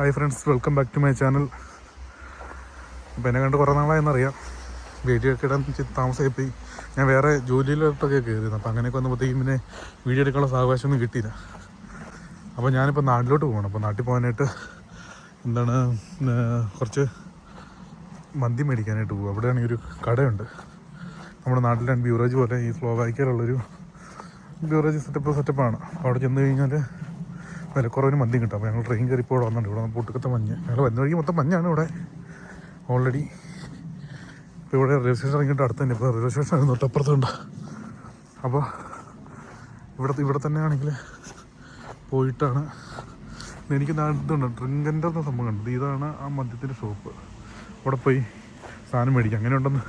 Hi friends welcome back to my channel അപ്പോൾ എന്നെ കണ്ട് കുറേ നാളായെന്നറിയാം. വീഡിയോ ഒക്കെ ഇടാൻ താമസമായി ഞാൻ വേറെ ജോലിയിലോട്ടൊക്കെ കയറിയിരുന്നു അപ്പോൾ അങ്ങനെയൊക്കെ വന്നപ്പോഴത്തേക്കും പിന്നെ വീഡിയോ എടുക്കാനുള്ള സാവകാശമൊന്നും കിട്ടിയില്ല. അപ്പോൾ ഞാനിപ്പോൾ നാട്ടിലോട്ട് പോകണം അപ്പോൾ നാട്ടിൽ പോകാനായിട്ട് എന്താണ് കുറച്ച് മന്തി മേടിക്കാനായിട്ട് പോകും അവിടെയാണെങ്കിൽ ഒരു കടയുണ്ട്. നമ്മുടെ നാട്ടിലാണ് ബ്യൂറേജ് പോലെ ഈ ഫ്ലോ വായിക്കാനുള്ളൊരു ബ്യൂറേജ് സെറ്റപ്പ് സെറ്റപ്പാണ് അവിടെ ചെന്ന് കഴിഞ്ഞാൽ വിലക്കുറവിന് മന്തി കിട്ടും. അപ്പോൾ ഞങ്ങൾ ട്രെയിൻ കയറി ഇവിടെ വന്നിട്ടുണ്ട്. ഇവിടെ പൊട്ടുക്കത്തെ മഞ്ഞ്. ഞങ്ങൾ വരുന്ന വഴിക്ക് മൊത്തം മഞ്ഞാണ് ഇവിടെ. ഓൾറെഡി ഇപ്പോൾ ഇവിടെ റെയിൽവേ സ്റ്റേഷൻ ഇറങ്ങിയിട്ട് അടുത്ത് തന്നെ. ഇപ്പോൾ റെയിൽവേ സ്റ്റേഷൻ തൊട്ടപ്പുറത്തുണ്ട്. അപ്പോൾ ഇവിടെ ഇവിടെ തന്നെ ആണെങ്കിൽ പോയിട്ടാണ്. എനിക്ക് ഇതുണ്ട്. ഡ്രിങ്കന്റെ സംഭവം കണ്ടത് ഇതാണ് ആ മദ്യത്തിന്റെ ഷോപ്പ് അവിടെ പോയി സാധനം മേടിക്കുക അങ്ങനെ ഉണ്ടെന്ന്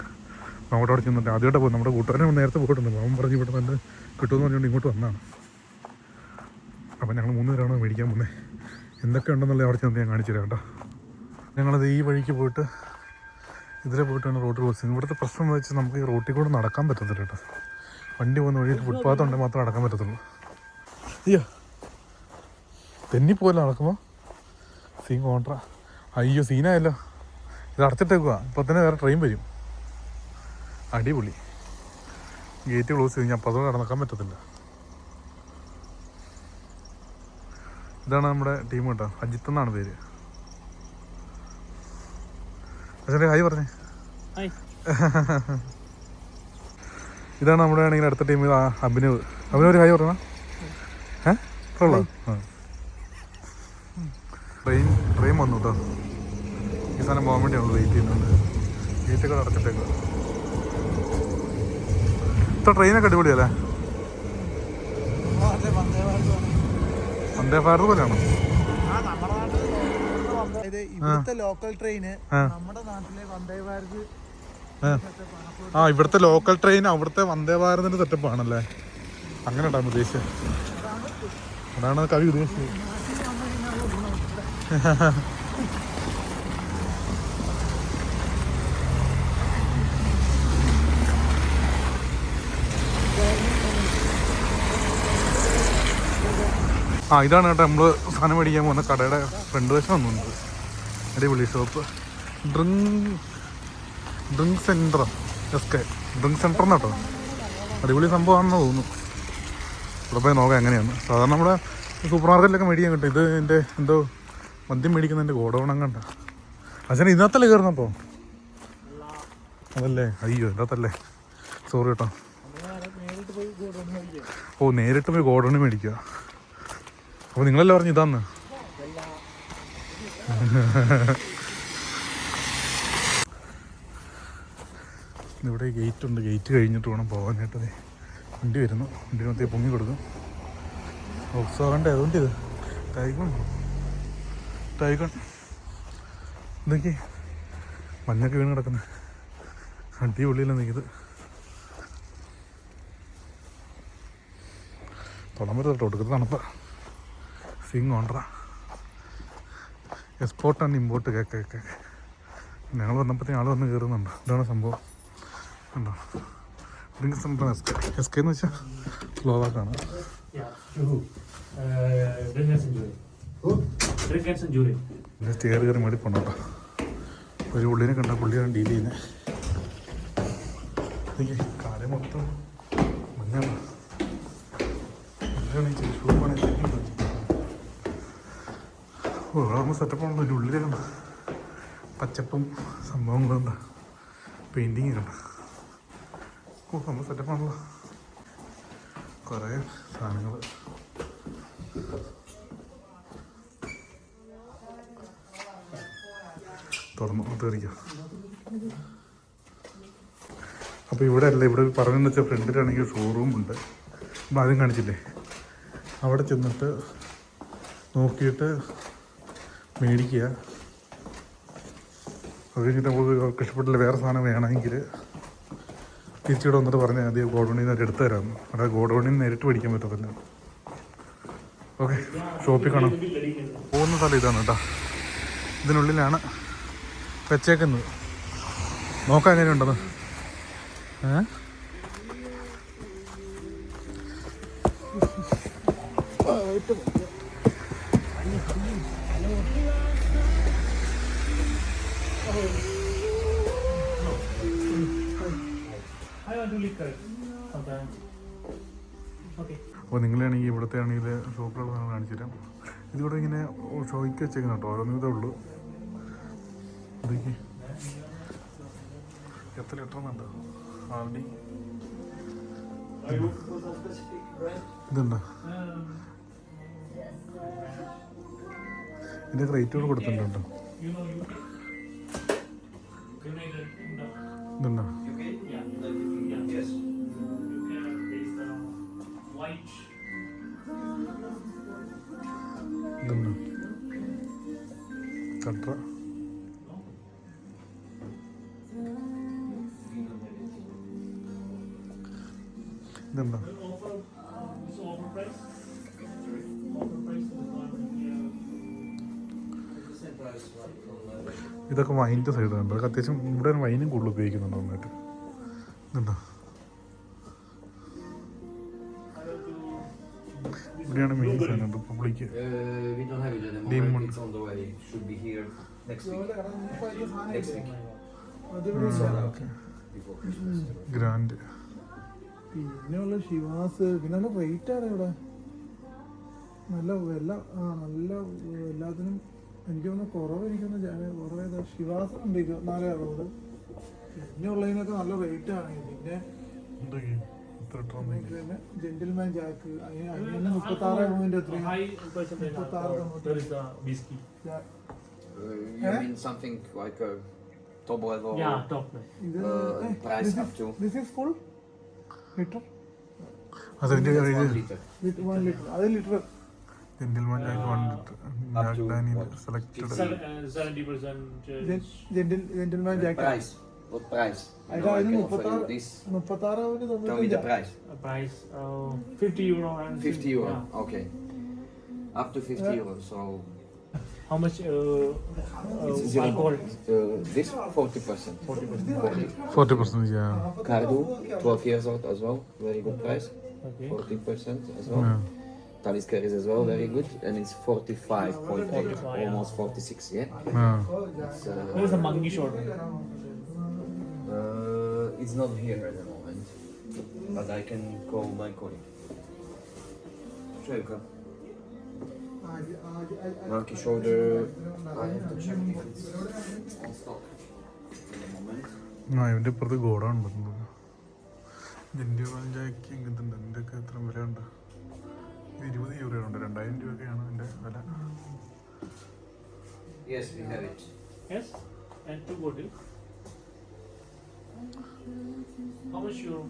നമ്മുടെ അവിടെ ചെന്നിട്ട് ആദ്യമായിട്ട് പോയി നമ്മുടെ കൂട്ടുകാരൻ നേരത്തെ പോയിട്ടുണ്ട്. അവൻ പറഞ്ഞ് ഇവിടെ നല്ല കിട്ടുമെന്ന് പറഞ്ഞുകൊണ്ട് ഇങ്ങോട്ട് വന്നതാണ്. അപ്പം ഞങ്ങൾ മൂന്ന് പേരാണ് മേടിക്കാൻ പോകുന്നത് എന്തൊക്കെ ഉണ്ടെന്നുള്ള അവിടെ ചെന്ന് ഞാൻ കാണിച്ചു തരാം കേട്ടോ. ഞങ്ങളത് ഈ വഴിക്ക് പോയിട്ട് ഇതിലെ പോയിട്ടാണ് റോഡ് ക്രോസ് ഇവിടുത്തെ പ്രശ്നം എന്ന് വെച്ചാൽ നമുക്ക് ഈ റോട്ടിൽ കൂടെ നടക്കാൻ പറ്റത്തില്ല കേട്ടോ. വണ്ടി പോകുന്ന വഴിയിൽ ഫുട്പാത്ത് ഉണ്ടെങ്കിൽ മാത്രമേ നടക്കാൻ പറ്റത്തുള്ളൂ. അയ്യോ. തെന്നിപ്പോലെ നടക്കുമ്പോൾ സീൻ കോൺട്ര അയ്യോ സീനായല്ലോ ഇത് അടച്ചിട്ടേക്കുക ഇപ്പോൾ തന്നെ വേറെ ട്രെയിൻ വരും. അടിപൊളി. ഗേറ്റ് ക്ലോസ് ചെയ്ത് ഞാൻ അപ്പോൾ അതുകൊണ്ട് നടക്കാൻ പറ്റത്തില്ല. ഇതാണ് നമ്മുടെ ടീം കേട്ടോ. അജിത്ത് എന്നാണ് പേര്? അച്ഛന്റെ ഹായ് പറഞ്ഞേ. ഇതാണ് നമ്മുടെ ആണെങ്കിൽ അടുത്ത ടീം അഭിനവ്. അഭിനവ് ഒരു ഹായ് പറഞ്ഞ? ഏ? കൊള്ളാം ട്രെയിൻ ട്രെയിൻ വന്നു കേട്ടോ. ഈ സാധനം പോകാൻ വേണ്ടി നമ്മൾ വെയിറ്റ് ചെയ്യുന്നുണ്ട് ഗേറ്റൊക്കെ അടച്ചിട്ടേക്കുക ഇത്ര ട്രെയിനൊക്കെ അടിപൊളിയല്ലേ? വന്ദേ ഭാരത് പോലെയാണോ? ഇവിടുത്തെ ലോക്കൽ ട്രെയിന് ആ. നമ്മുടെ നാട്ടിലെ വന്ദേ ഭാരത് ആ. ആ ഇവിടുത്തെ ലോക്കൽ ട്രെയിൻ അവിടുത്തെ വന്ദേ ഭാരതിന്റെ സെറ്റപ്പ് ആണല്ലേ? അങ്ങനെ ഉണ്ടാകും ഉദ്ദേശിച്ചത് അതാണ് കവി ഉദ്ദേശിച്ചത്. ആ ഇതാണ് കേട്ടോ നമ്മൾ സാധനം മേടിക്കാൻ പോകുന്ന കടയുടെ ഫ്രണ്ട് വശം വന്നിട്ടുണ്ട്. അടിപൊളി shop drink drink centre S K drink centre എന്നാട്ടോ അടിപൊളി സംഭവമാണെന്ന് തോന്നുന്നു. ഇവിടെ പോയി നോക്കാം എങ്ങനെയാണ്. സാധാരണ നമ്മുടെ സൂപ്പർ മാർക്കറ്റിലൊക്കെ മേടിക്കാൻ കിട്ടും. ഇത് എന്റെ എന്തോ മദ്യം മേടിക്കുന്നതിന്റെ ഗോഡൗൺ കണ്ട അച്ഛൻ ഇതിനകത്തല്ലേ കയറുന്നപ്പോൾ അതല്ലേ? അയ്യോ ഇതിനകത്തല്ലേ. സോറി കേട്ടോ ഓ നേരിട്ട് പോയി ഗോഡൗണിൽ മേടിക്കുക അപ്പോൾ നിങ്ങളല്ലേ പറഞ്ഞു ഇതാന്ന്? ഇവിടെ ഗേറ്റ് ഉണ്ട് ഗേറ്റ് കഴിഞ്ഞിട്ട് വേണം പോകാനായിട്ട് വണ്ടി വരുന്നു. വണ്ടി മൊത്തം പൊങ്ങി കൊടുക്കും. ഉത്സവണ്ട അതുകൊണ്ട് ഇത്? ടൈഗൺ ടൈഗൺ എന്തൊക്കെ മഞ്ഞൊക്കെ വീണ് കിടക്കുന്നത് അടിപൊളിയില്ല നിൽക്കുന്നത് തൊടാൻ പറ്റില്ല ഒടുക്കത്തെ തണുപ്പ. സിങ് ഓണ്ടറ export and import cake cake ഞങ്ങൾ വന്നപ്പോഴത്തേക്കും ആൾ വന്ന് കയറുന്നുണ്ട്. ഇതാണ് സംഭവം. ഉണ്ടോ drink centre S K S K എന്ന് വെച്ചാൽ സ്ലോവാക്കാണ്. പിന്നെ സ്റ്റെയർ കയറി മേടി പോണോട്ടോ കേട്ടോ. ഒരു പുള്ളിനെ കണ്ട പുള്ളിയാണ് ഡീൽ ചെയ്യുന്നത് കാലം മൊത്തം മഞ്ഞാണ്. മഞ്ഞാണ് ഈ ഷൂ പണി ഓ അവിടെ സെറ്റപ്പ് ആണല്ലോ ഒരു ഉള്ളിൽ കണ്ട പച്ചപ്പും സംഭവങ്ങളുണ്ട്. പെയിന്റിങ് കണ്ട ഓ നമ്മൾ സെറ്റപ്പാണല്ലോ. കുറേ സാധനങ്ങൾ തുറന്നു. തീർക്കാം അപ്പോൾ ഇവിടെ അല്ല ഇവിടെ പറഞ്ഞെന്ന് വെച്ചാൽ ഫ്രണ്ടിലാണെങ്കിൽ ഷോറൂം ഉണ്ട്. അപ്പം ആദ്യം കാണിച്ചില്ലേ? അവിടെ ചെന്നിട്ട് നോക്കിയിട്ട് മേടിക്കുക. അത് കഴിഞ്ഞിട്ട് നമുക്ക് ഇഷ്ടപ്പെട്ടില്ല വേറെ സാധനം വേണമെങ്കിൽ തിരിച്ചിവിടെ വന്നിട്ട് പറഞ്ഞാൽ മതി ഗോഡൗണിൽ നിന്ന് എടുത്തു തരാമെന്ന് അവിടെ ഗോഡൗണിൽ നേരിട്ട് മേടിക്കാൻ പറ്റത്തില്ല ഓക്കെ ഷോപ്പിൽ കാണാം. പോകുന്ന സ്ഥലം ഇതാണ് കേട്ടോ. ഇതിനുള്ളിലാണ് വെച്ചേക്കുന്നത്. നോക്കാം എങ്ങനെയുണ്ടെന്ന്. ഏ? correct. അപ്പോൾ നിങ്ങളാണെങ്കിൽ ഇവിടുത്തെ ആണെങ്കിൽ ഷോപ്പിലുള്ള സാധനം കാണിച്ചു തരാം ഇതിവിടെ ഇങ്ങനെ ഷോയ്ക്ക് വെച്ചേക്കുന്ന കേട്ടോ ഓരോന്നും ഇതേ ഉള്ളൂ. എത്ര ലിറ്റർ എന്നുണ്ട്? ഇതുണ്ടോ? ഇതിന്റെ റേറ്റുകൾ കൊടുത്തിട്ടുണ്ടോ. ഇതുണ്ടോ? Not here. ഇതൊക്കെ വൈന്റെ സൈഡ് ഉണ്ട് അതൊക്കെ അത്യാവശ്യം ഇവിടെ വൈനും കൂടുതൽ ഉപയോഗിക്കുന്നുണ്ട് നന്നായിട്ട്. ഇതുണ്ടോ? Next മെയിൻ സാധനം. Before Christmas. ഗ്രാൻഡ് പിന്നെയുള്ള ശിവാസ്. പിന്നെ നല്ല റേറ്റ് ആണ് ഇവിടെ. നല്ല വില ആ നല്ല എല്ലാത്തിനും എനിക്ക് തോന്നുന്നു കുറവ് എനിക്കൊന്ന് കുറവ് ഏതാ? ശിവാസ് ഉണ്ട് ഇരുപത്തിനാല് അറുപത് പിന്നെ ഉള്ളതിനൊക്കെ നല്ല റേറ്റ് ആണ്. പിന്നെ ജെന്റിൽമാൻ ജാക്ക് തന്നെ മുപ്പത്തി ആറ് point is. Uh, Eh? mean something like a top level? Yeah, top Uh, price up to This is full litre അതിന്റെ That's one liter. ലിറ്റർ അത് litre gentleman Jack Up to uh. Gentle gentleman Uh, Jack price. what price? You know, I can offer you this. Tell me the price. A price of 50 euro and 50 euro. yeah. Okay. Up to 50 euro. So How much uh, uh, zero. alcohol? uh, this 40 percent. 40. 40%, yeah. Cardo, 12 years old as well. Very good price. Okay. 40 percent as well. yeah. Talisker is as well very good, and it's 45.8, 45, almost 46. Yeah. yeah. It's, uh, There's a monkey short. Uh, it's not here at the moment, but I can call my colleague. Shevka. Monkey shoulder. I have to check if it's on stock at the moment. ആ ഇവന്റെ ഇപ്പുറത്ത് ഗോഡാണ് വരുന്നത് ഇതിന്റെ പഞ്ചായക്ക് ഇങ്ങനത്തെ ഉണ്ട് എന്റെ ഒക്കെ എത്ര വില ഉണ്ട് ഇരുപത് യൂറോ ഉണ്ട് രണ്ടായിരം രൂപയൊക്കെയാണ് എന്റെ വില Yes, we have it. Yes. And two bottle. How much euro?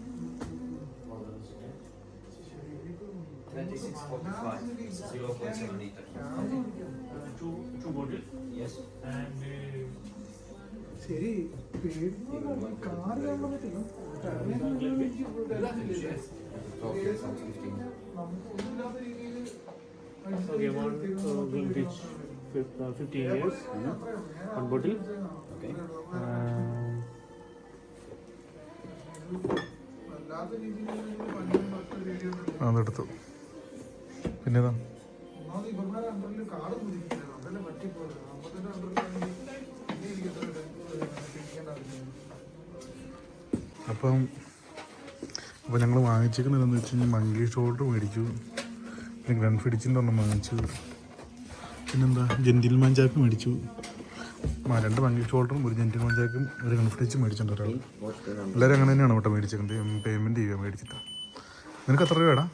26.45, 0.7 liter. Uh, two two bottle. Yes. And uh, ശരി പേടിക്കുന്ന കാറ് കാണാൻ പറ്റില്ല Twelve years old, 15. നമുക്കൊന്നുമില്ലാത്ത രീതിയിൽ okay, one uh, vintage, fif- uh, 15 years. One bottle. Okay. Um, പിടിക്കേണ്ട പിന്നെതാ അപ്പം അപ്പോൾ ഞങ്ങൾ വാങ്ങിച്ചേക്കുന്നതെന്ന് വെച്ച് കഴിഞ്ഞാൽ മങ്കി ഷോൾഡർ മേടിച്ചു. പിന്നെ ഗ്രൺഫിഡിച്ചിന്റെ ഒന്ന് ഒരെണ്ണം വാങ്ങിച്ചു. പിന്നെന്താ? ജെന്റിൽമാൻ ചാക്ക് മേടിച്ചു. ആ രണ്ട് മങ്കി ഷോൾഡറും ഒരു ജെന്റിൽമാൻ മഞ്ചാക്കും ഒരു കൺഫ്രിച്ച് മേടിച്ചിട്ടുണ്ട് ഒരാൾ. എല്ലാവരും അങ്ങനെ തന്നെയാണ് കേട്ടോ മേടിച്ചിട്ടുണ്ട് പേയ്മെന്റ് ചെയ്യുക മേടിച്ചിട്ട്. നിനക്ക് എത്ര രൂപയാടാ?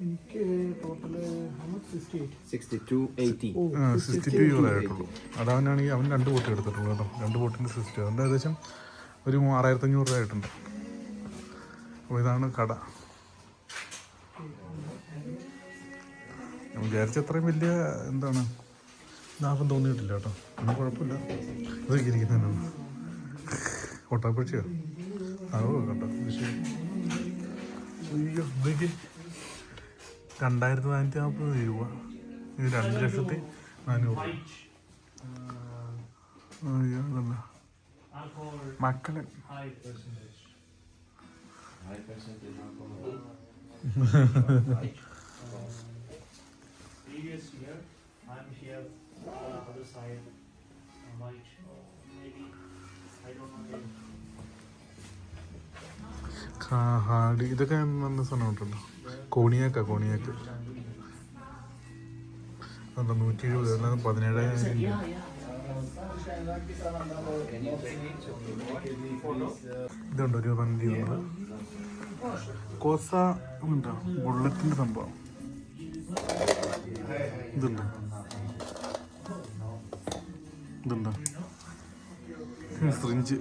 എനിക്ക് ടോട്ടൽ സിക്സ്റ്റി 62.80. ആ സിക്സ്റ്റി ടു യൂറോ ആയിട്ടുള്ളൂ അതവനാണെങ്കിൽ അവൻ രണ്ട് ബോട്ട് എടുത്തിട്ടുള്ളൂ കേട്ടോ. രണ്ട് ബോട്ടിന്റെ സിസ്റ്റം അതുകൊണ്ട് ഏകദേശം ഒരു മൂ- ആറായിരത്തി അഞ്ഞൂറ് രൂപ ആയിട്ടുണ്ട്. അപ്പോൾ ഇതാണ് കട. ഞാൻ വിചാരിച്ച അത്രയും വലിയ എന്താണ് ലാഭം തോന്നിയിട്ടില്ല കേട്ടോ. ഒന്നും കുഴപ്പമില്ല. അത് ഇരിക്കുന്നതിനാണ് ഒട്ടാപ്പക്ഷിയോ അതോ കണ്ടോ. വിഷയം. അയ്യോ ഇതൊക്കെ രണ്ടായിരത്തി നാനൂറ്റി നാൽപ്പത് രൂപ. ഇത് രണ്ട് ലക്ഷത്തി നാനൂറ്. അയ്യോ അതല്ല. മക്കളെ. Previous year, I'm here on the other side. I might, Uh, maybe I don't know. ഹാഡി ഇതൊക്കെ നല്ല സാധനം ഉണ്ടല്ലോ കോണിയാക്ക കോണിയാക്ക്. അതുണ്ടോ നൂറ്റി എഴുപത് അല്ലാതെ പതിനേഴായിരം ഇതുണ്ട് ഒരു വണ്ടി ഉണ്ട് കോസ ഉണ്ടോ? ബുള്ളറ്റിന്റെ സംഭവം. ഇതുണ്ട്? ഇതുണ്ട്? ഫ്രിഞ്ച്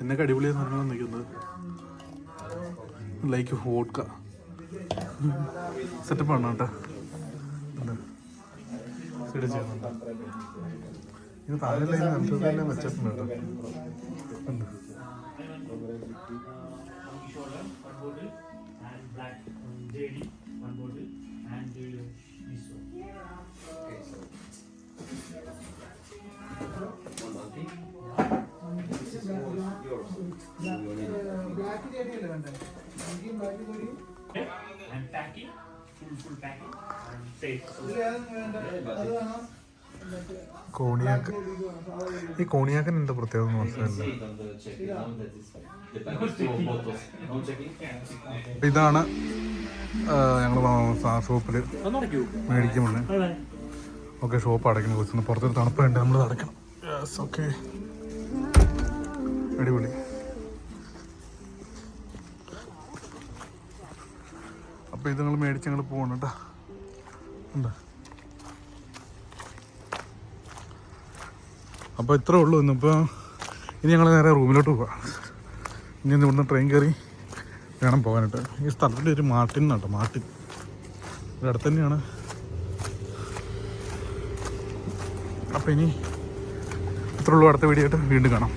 എന്നൊക്കെ അടിപൊളിയായ സാധനങ്ങളാണ് നിൽക്കുന്നത് ലൈക്ക് ഹോട്ട്ക്ക സെറ്റപ്പാണ് കേട്ടോ? ഉണ്ട്. കോണിയാക്ക് ഈ കോണിയാക്കിന് എന്താ പ്രത്യേകത മനസ്സിലായില്ല ഇതാണ് ഞങ്ങൾ ഷോപ്പിൽ മേടിക്കുമ്പോൾ ഓക്കെ ഷോപ്പ് അടയ്ക്കണം കൊച്ചു പുറത്തൊരു തണുപ്പുണ്ട് നമ്മൾ അടയ്ക്കണം ഓക്കെ അടിപൊളി. അപ്പോൾ ഇത് നിങ്ങൾ മേടിച്ച് ഞങ്ങൾ പോകണം കേട്ടോ ഉണ്ട്? അപ്പോൾ ഇത്രേ ഉള്ളൂ ഇന്നിപ്പോൾ ഇനി ഞങ്ങൾ നേരെ റൂമിലോട്ട് പോവാം. ഇനി ഇവിടുന്ന് ട്രെയിൻ കയറി വേണം പോകാനായിട്ട്. ഈ സ്ഥലത്തിന്റെ ഒരു മാർട്ടിൻ കേട്ടോ മാർട്ടിൻ. ഇവിടെ അടുത്ത് തന്നെയാണ്. അപ്പോൾ ഇനി ഇത്രേ ഉള്ളൂ അടുത്ത വീഡിയോ ആയിട്ട് വീണ്ടും കാണാം.